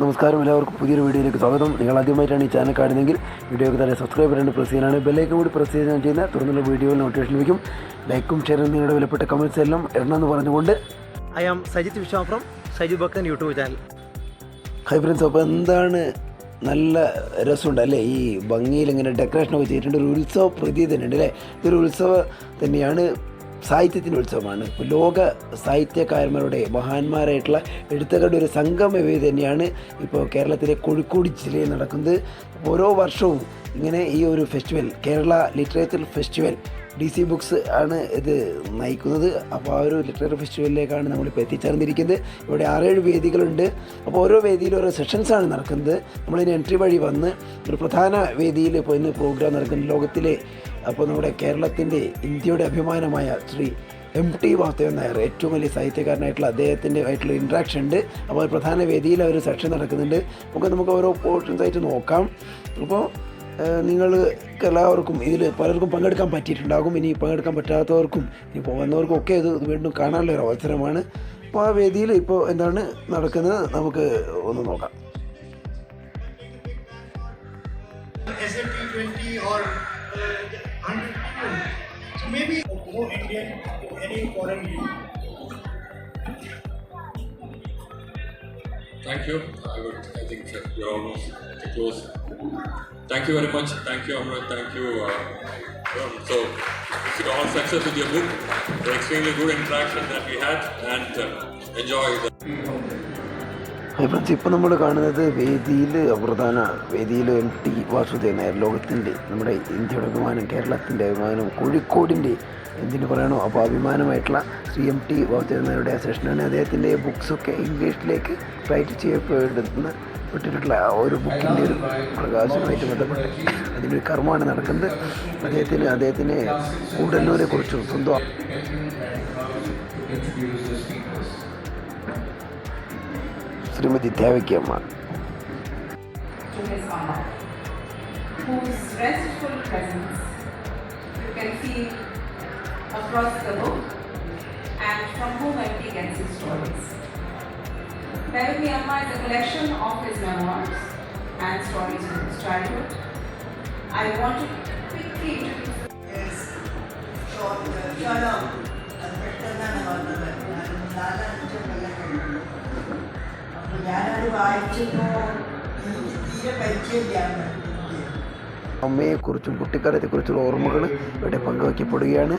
നമസ്കാരം എല്ലാവർക്കും പുതിയൊരു വീഡിയോയിലേക്ക് സ്വാഗതം. നിങ്ങൾ ആദ്യമായിട്ടാണ് ഈ ചാനൽ കാണുന്നതെങ്കിൽ വീഡിയോക്ക് തന്നെ സബ്സ്ക്രൈബ് ചെയ്യേണ്ട പ്രസ് ചെയ്യാനാണ് ബെല്ലേക്കും കൂടി പ്രസ് ചെയ്യാൻ ചെയ്യുന്ന തുടർന്നുള്ള വീഡിയോയിൽ നോട്ടിഫിക്കേഷൻ ലഭിക്കും. ലൈക്കും ഷെയറും നിങ്ങളുടെ വിലപ്പെട്ട കമൻസ് എല്ലാം ഇടണമെന്ന് പറഞ്ഞുകൊണ്ട് ഐ ആം സജിത് വിശ്വാപ്രം സജിത് ബക്കൻ യൂട്യൂബ് ചാനൽ ഹൈ ഫ്രണ്ട്സ് അപ്പോൾ എന്താണ് നല്ല രസമുണ്ട് അല്ലേ? ഈ ഭംഗിയിൽ ഇങ്ങനെ ഡെക്കറേഷനൊക്കെ ചെയ്തിട്ടുണ്ട്. ഒരു ഉത്സവ പ്രതീതി തന്നെ ഉണ്ട് അല്ലേ? ഇതൊരു ഉത്സവം തന്നെയാണ്. സാഹിത്യത്തിന്റെ ഉത്സവമാണ്. ലോക സാഹിത്യകാരന്മാരുടെ മഹാന്മാരായിട്ടുള്ള എഴുത്തുകാരുടെ ഒരു സംഗമവേദി തന്നെയാണ് ഇപ്പോൾ കേരളത്തിലെ കോഴിക്കോട് ജില്ലയിൽ നടക്കുന്നത്. ഓരോ വർഷവും ഇങ്ങനെ ഈ ഒരു festival Kerala literature festival D C books ആണ് ഇത് നയിക്കുന്നത്. അപ്പോൾ ആ ഒരു ലിറ്റററി ഫെസ്റ്റിവലിലേക്കാണ് നമ്മളിപ്പോൾ എത്തിച്ചേർന്നിരിക്കുന്നത്. ഇവിടെ ആറേഴ് വേദികളുണ്ട്. അപ്പോൾ ഓരോ വേദിയിലും ഓരോ സെഷൻസാണ് നടക്കുന്നത്. നമ്മളിതിന് എൻട്രി വഴി വന്ന് ഒരു പ്രധാന വേദിയിൽ ഇപ്പോൾ ഇന്ന് പ്രോഗ്രാം നടക്കുന്നത് ലോകത്തിലെ അപ്പോൾ നമ്മുടെ കേരളത്തിന്റെ ഇന്ത്യയുടെ അഭിമാനമായ ശ്രീ എം ടി വാസുദേവൻ നായർ ഏറ്റവും വലിയ സാഹിത്യകാരനായിട്ടുള്ള അദ്ദേഹത്തിന്റെ ആയിട്ടുള്ള ഇൻട്രാക്ഷൻ ഉണ്ട്. അപ്പോൾ പ്രധാന വേദിയിൽ അവർ സെക്ഷൻ നടക്കുന്നുണ്ട്. നമുക്ക് നമുക്ക് ഓരോ പോർഷൻസ് ആയിട്ട് നോക്കാം. അപ്പോൾ നിങ്ങൾ എല്ലാവർക്കും ഇതിൽ പലർക്കും പങ്കെടുക്കാൻ പറ്റിയിട്ടുണ്ടാകും. ഇനി പങ്കെടുക്കാൻ പറ്റാത്തവർക്കും ഇനി പോകുന്നവർക്കും ഒക്കെ ഇത് വീണ്ടും കാണാനുള്ള ഒരു അവസരമാണ്. അപ്പോൾ ആ വേദിയിൽ ഇപ്പോൾ എന്താണ് നടക്കുന്നത്? നമുക്ക് ഒന്ന് നോക്കാം. Maybe go Indian to any foreign league. Thank you. I would. I think we're almost the close. Thank you very much. Thank you, Amrit. Thank you. Uh, so, all success with your book. The extremely good interaction that we had, and uh, enjoy the. Friends ഇപ്പോൾ നമ്മൾ കാണുന്നത് വേദിയിൽ പ്രധാന വേദിയിൽ M T Vasudevan Nair ലോകത്തിന്റെ നമ്മുടെ ഇന്ത്യയുടെ അഭിമാനം കേരളത്തിന്റെ അഭിമാനം കോഴിക്കോടിന്റെ എന്തിനു പറയണോ അപ്പോൾ അഭിമാനമായിട്ടുള്ള ശ്രീ എം ടി വാസുദേവൻ നായരുടെ സെഷനാണ് അദ്ദേഹത്തിന്റെ ബുക്സൊക്കെ ഇംഗ്ലീഷിലേക്ക് റൈറ്റ് ചെയ്യപ്പെടുന്ന പെട്ടിട്ടുള്ള ഒരു ബുക്കിന്റെ ഒരു പ്രകാശനമായിട്ട് ബന്ധപ്പെട്ട് അതിന്റെ കർമ്മമാണ് നടക്കുന്നത്. അദ്ദേഹത്തിന് അദ്ദേഹത്തിന് കൂടല്ലൂരെ കുറിച്ചും സ്വന്തം ஸ்ரீமதி தேவகி அம்மா across the book and from whom MP gets his stories. Devaki Amma is a collection of his memoirs and stories from his childhood. I want to quickly introduce. Yes, John, John. വായിച്ചപ്പോൾ അമ്മയെക്കുറിച്ചും കുട്ടിക്കാലത്തെക്കുറിച്ചുള്ള ഓർമ്മകൾ ഇവിടെ പങ്കുവയ്ക്കപ്പെടുകയാണ്.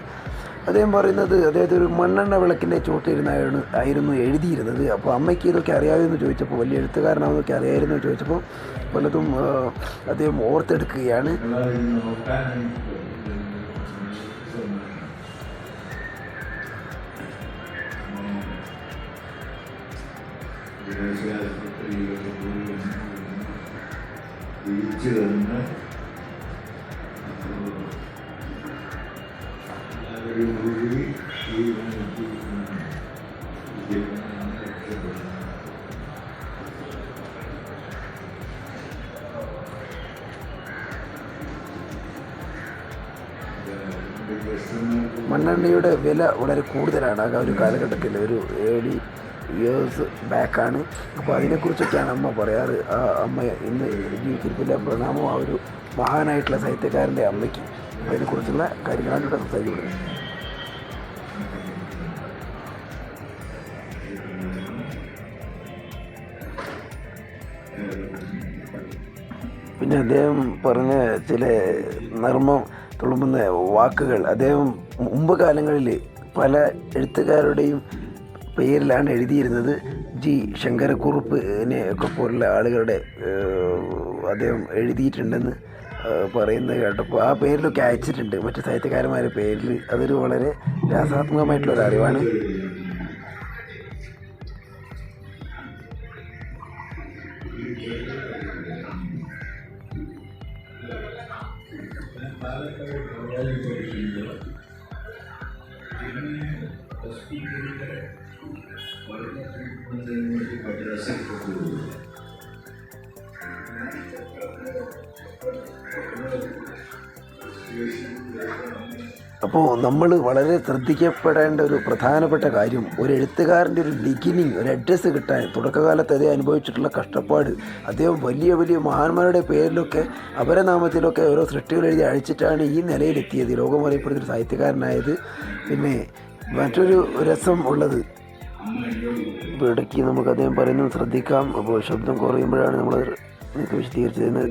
അദ്ദേഹം പറയുന്നത് അദ്ദേഹത്തെ ഒരു മണ്ണെണ്ണ വിളക്കിന്റെ ചോട്ടിരുന്നായിരുന്നു ആയിരുന്നു എഴുതിയിരുന്നത്. അപ്പോൾ അമ്മയ്ക്ക് ഇതൊക്കെ അറിയാമെന്ന് ചോദിച്ചപ്പോൾ വലിയ എഴുത്തുകാരനാണെന്നൊക്കെ എന്ന് ചോദിച്ചപ്പോൾ പലതും അദ്ദേഹം ഓർത്തെടുക്കുകയാണ്. തിരിച്ചു തന്ന് ഒരു മുഴുവി മണ്ണെണ്ണയുടെ വില വളരെ കൂടുതലാണ്. ആ ഒരു കാലഘട്ടത്തിൽ ഒരു ഏഴി ഇയേഴ്സ് ബാക്കാണ് അപ്പോൾ അതിനെക്കുറിച്ചൊക്കെയാണ് അമ്മ പറയാറ്. ആ അമ്മ ഇന്ന് ജീവിച്ചിരിപ്പില്ല പ്രണാമം ആ ഒരു മഹാനായിട്ടുള്ള സാഹിത്യകാരന്റെ അമ്മയ്ക്ക്. അതിനെക്കുറിച്ചുള്ള കാര്യങ്ങളാണ് ഇവിടെ സംസാരിക്കുന്നത്. പിന്നെ അദ്ദേഹം പറഞ്ഞ ചില നർമ്മം തുളുമ്പുന്ന വാക്കുകൾ അദ്ദേഹം മുമ്പ് കാലങ്ങളിൽ പല എഴുത്തുകാരുടെയും പേരിലാണ് എഴുതിയിരുന്നത് ജി ശങ്കരക്കുറുപ്പിനെ ഒക്കെ പോലുള്ള ആളുകളുടെ അദ്ദേഹം എഴുതിയിട്ടുണ്ടെന്ന് പറയുന്നത് കേട്ടപ്പോൾ ആ പേരിലൊക്കെ അയച്ചിട്ടുണ്ട്. മറ്റു സാഹിത്യകാരന്മാരുടെ പേരിൽ അതൊരു വളരെ രാസാത്മകമായിട്ടുള്ള ഒരു അറിവാണ്. മദ്രാസിൽ അപ്പോൾ നമ്മൾ വളരെ ശ്രദ്ധിക്കപ്പെടേണ്ട ഒരു പ്രധാനപ്പെട്ട കാര്യം ഒരു എഴുത്തുകാരന്റെ ഒരു ബിഗിനിങ് ഒരു അഡ്രസ്സ് കിട്ടാൻ തുടക്കകാലത്ത് അതേ അനുഭവിച്ചിട്ടുള്ള കഷ്ടപ്പാട് അദ്ദേഹം വലിയ വലിയ മഹാന്മാരുടെ പേരിലൊക്കെ അവരെ നാമത്തിലൊക്കെ ഓരോ സൃഷ്ടികൾ എഴുതി അഴിച്ചിട്ടാണ് ഈ നിലയിലെത്തിയത്. ഒരു സാഹിത്യകാരനായത്. പിന്നെ മറ്റൊരു രസം ഉള്ളത് ഇപ്പോൾ ഇടയ്ക്ക് നമുക്ക് അദ്ദേഹം പറയുന്നത് ശ്രദ്ധിക്കാം. അപ്പോൾ ശബ്ദം കുറയുമ്പോഴാണ് നമ്മൾ നിങ്ങൾക്ക് വിശദീകരിച്ചു തരുന്നത്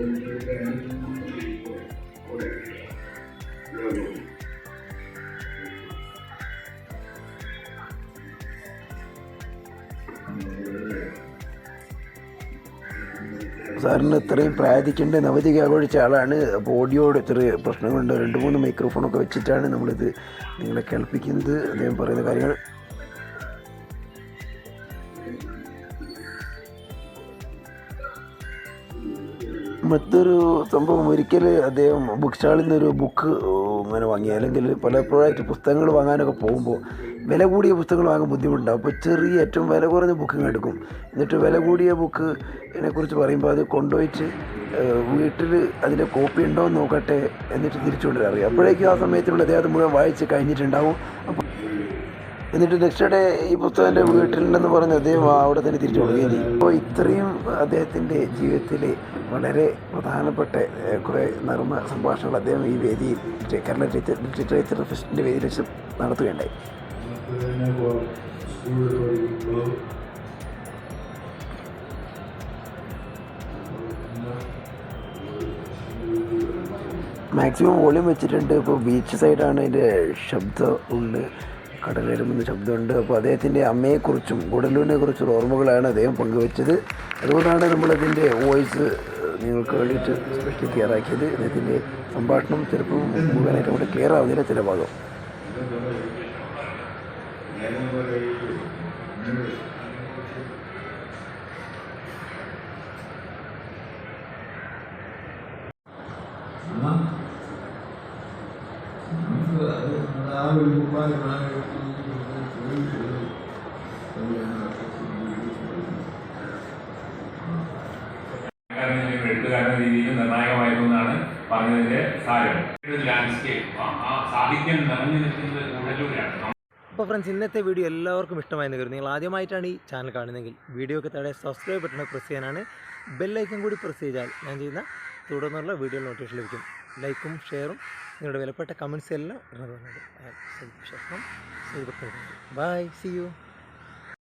സാറിന് ഇത്രയും പ്രായത്തിക്കേണ്ട നവതി ആഘോഷിച്ച ആളാണ്. അപ്പോൾ ഓഡിയോയുടെ ചെറിയ പ്രശ്നങ്ങളുണ്ട്. രണ്ട് മൂന്ന് മൈക്രോഫോണൊക്കെ വെച്ചിട്ടാണ് നമ്മളിത് നിങ്ങളെ കേൾപ്പിക്കുന്നത്. അദ്ദേഹം പറയുന്ന കാര്യങ്ങൾ മറ്റൊരു സംഭവം ഒരിക്കൽ അദ്ദേഹം ബുക്ക് സ്റ്റാളിൽ നിന്നൊരു ബുക്ക് ഇങ്ങനെ വാങ്ങി. അല്ലെങ്കിൽ പലപ്പോഴായിട്ട് പുസ്തകങ്ങൾ വാങ്ങാനൊക്കെ പോകുമ്പോൾ വില കൂടിയ പുസ്തകങ്ങൾ വാങ്ങാൻ ബുദ്ധിമുട്ടുണ്ട് അപ്പോൾ ചെറിയ ഏറ്റവും വില കുറഞ്ഞ ബുക്ക് എടുക്കും. എന്നിട്ട് വില കൂടിയ ബുക്ക് ഇതിനെക്കുറിച്ച് പറയുമ്പോൾ അത് കൊണ്ടുപോയിട്ട് വീട്ടിൽ അതിന്റെ കോപ്പി ഉണ്ടോ എന്ന് നോക്കട്ടെ എന്നിട്ട് തിരിച്ചുകൊണ്ടുവരാറിയാം അപ്പോഴേക്കും ആ സമയത്തിനുള്ള അദ്ദേഹം മുഴുവൻ വായിച്ച് കഴിഞ്ഞിട്ടുണ്ടാവും. അപ്പോൾ എന്നിട്ട് നെക്സ്റ്റ് ഡേ ഈ പുസ്തകം എന്റെ വീട്ടിലുണ്ടെന്ന് പറഞ്ഞ് അദ്ദേഹം അവിടെ തന്നെ തിരിച്ചു കൊടുക്കുകയും ചെയ്യും അപ്പോൾ ഇത്രയും അദ്ദേഹത്തിന്റെ ജീവിതത്തിൽ വളരെ പ്രധാനപ്പെട്ട കുറേ നർമ്മ സംഭാഷണങ്ങൾ അദ്ദേഹം ഈ വേദിയിൽ കേരള ലിറ്ററേച്ചർ ഫെസ്റ്റിന്റെ വേദിയിൽ വെച്ച് നടത്തുകയുണ്ടായി. മാക്സിമം വോളിയം വെച്ചിട്ടുണ്ട്. ഇപ്പോൾ ബീച്ച് സൈഡാണ് അതിന്റെ ശബ്ദം ഉണ്ട് കടലിറങ്ങുന്ന ശബ്ദമുണ്ട്. അപ്പോൾ അദ്ദേഹത്തിന്റെ അമ്മയെക്കുറിച്ചും ഗുഡലൂനെ കുറിച്ചുള്ള ഓർമ്മകളാണ് അദ്ദേഹം പങ്കുവച്ചത്. അതുകൊണ്ടാണ് നമ്മളതിന്റെ വോയിസ് നിങ്ങൾക്ക് വേണ്ടിയിട്ട് സ്പെഷ്യൽ ക്ലിയറാക്കിയത് അദ്ദേഹത്തിന്റെ സംഭാഷണം ചിലപ്പോൾ മുഴുവനായിട്ട് അവിടെ ക്ലിയർ ആവുന്നില്ല ചില ഭാഗം. എഴുത്തുകാരൻ എഴുത്തുകാരൻ രീതിയിൽ നിർണായകമായിരുന്നു എന്നാണ് പറഞ്ഞതിന്റെ സാരം. ലാൻഡ്സ്കേപ്പ് ആ സാഹിത്യം അപ്പോൾ ഫ്രണ്ട്സ് ഇന്നത്തെ വീഡിയോ എല്ലാവർക്കും ഇഷ്ടമായെന്ന് കരുതുന്നു. നിങ്ങൾ ആദ്യമായിട്ടാണ് ഈ ചാനൽ കാണുന്നതെങ്കിൽ വീഡിയോക്ക് താഴെ സബ്സ്ക്രൈബ് ബട്ടൺ പ്രസ് ചെയ്യാനാണ്. ബെല്ലൈക്കൻ കൂടി പ്രസ് ചെയ്താൽ ഞാൻ ചെയ്യുന്ന തുടർന്നുള്ള വീഡിയോ നോട്ടിഫിക്കേഷൻ ലഭിക്കും. ലൈക്കും ഷെയറും നിങ്ങളുടെ വിലപ്പെട്ട കമൻസ് എല്ലാം ബൈ സി യു